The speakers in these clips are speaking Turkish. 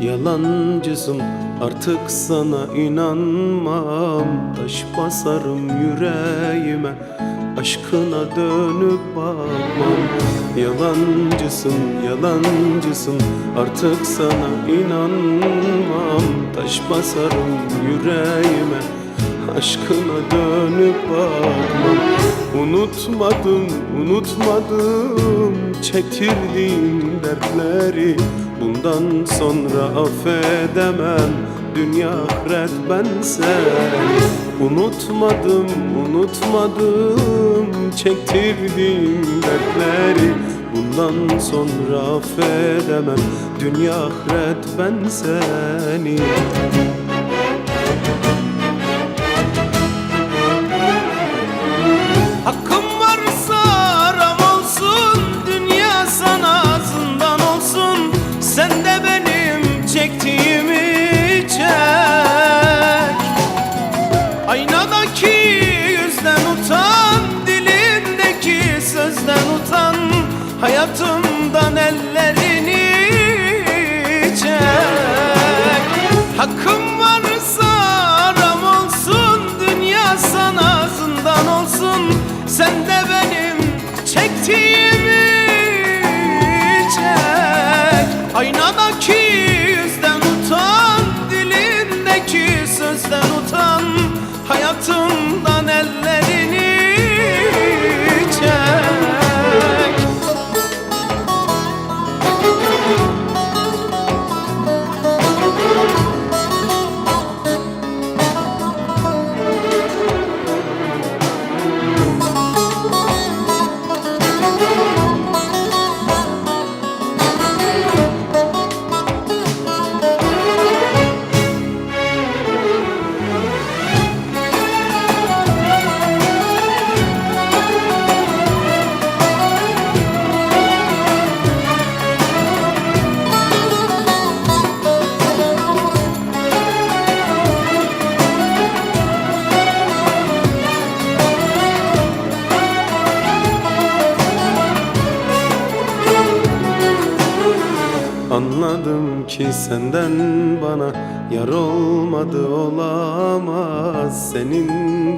Yalancısın artık sana inanmam. Taş basarım yüreğime Aşkına dönüp bakmam. Yalancısın yalancısın. Artık sana inanmam. Taş basarım yüreğime Aşkına dönüp bakmam Unutmadım, unutmadım Çektirdiğim dertleri. Bundan sonra affedemem Dünya ahiret ben seni Unutmadım, unutmadım Çektirdiğim dertleri. Bundan sonra affedemem Dünya ahiret ben seni Aynadaki yüzden utan Dilindeki sözden utan Hayatımdan ellerini çek. Hakkım varsa aram olsun Dünya sana zindan olsun. Sen de benim çektiğimi çek. Aynadaki Anladım ki senden bana yar olmadı olamaz. Senin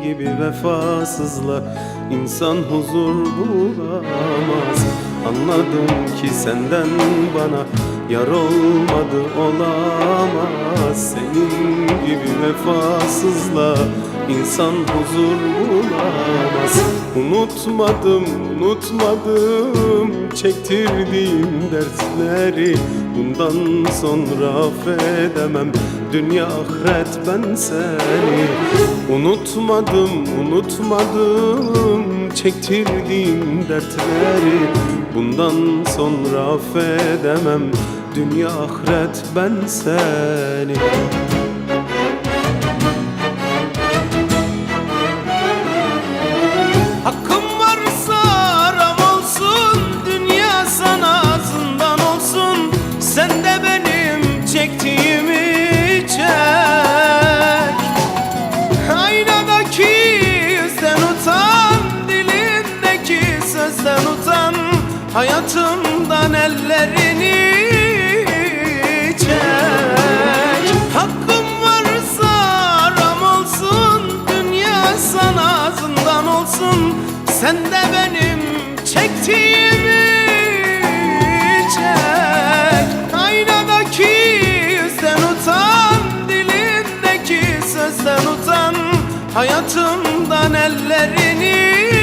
gibi vefasızla insan huzur bulamaz. Anladım ki senden bana yar olmadı olamaz. Senin gibi vefasızla insan huzur bulamaz. Unutmadım, unutmadım çektirdiğim dertleri. Bundan sonra affedemem dünya ahiret ben seni. Unutmadım, unutmadım çektirdiğim dertleri. Bundan sonra affedemem dünya ahiret ben seni Sen de benim çektiğimi çek. Aynadaki yüzden utan Dilindeki sözden utan Hayatımdan ellerini çek. Hakkım varsa aram olsun Dünya sana zindan olsun. Sen de benim çektiğimi Hayatımdan ellerini